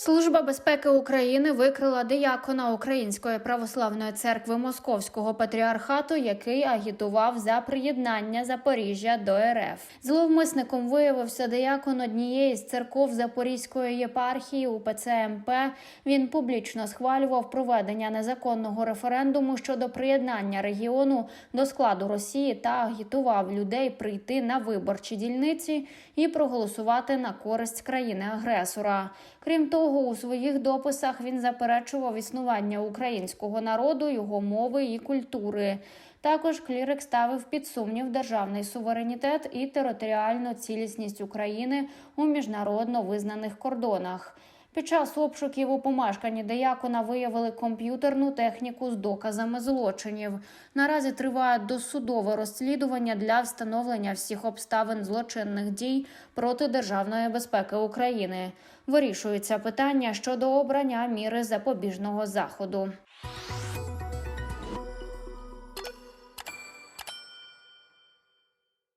Служба безпеки України викрила диякона Української православної церкви Московського патріархату, який агітував за приєднання Запоріжжя до РФ. Зловмисником виявився диякон однієї з церков Запорізької єпархії УПЦ МП. Він публічно схвалював проведення незаконного референдуму щодо приєднання регіону до складу Росії та агітував людей прийти на виборчі дільниці і проголосувати на користь країни-агресора. Крім того, у своїх дописах він заперечував існування українського народу, його мови і культури. Також клірик ставив під сумнів державний суверенітет і територіальну цілісність України у міжнародно визнаних кордонах. Під час обшуків у помешканні деякона виявили комп'ютерну техніку з доказами злочинів. Наразі триває досудове розслідування для встановлення всіх обставин злочинних дій проти державної безпеки України. Вирішується питання щодо обрання міри запобіжного заходу.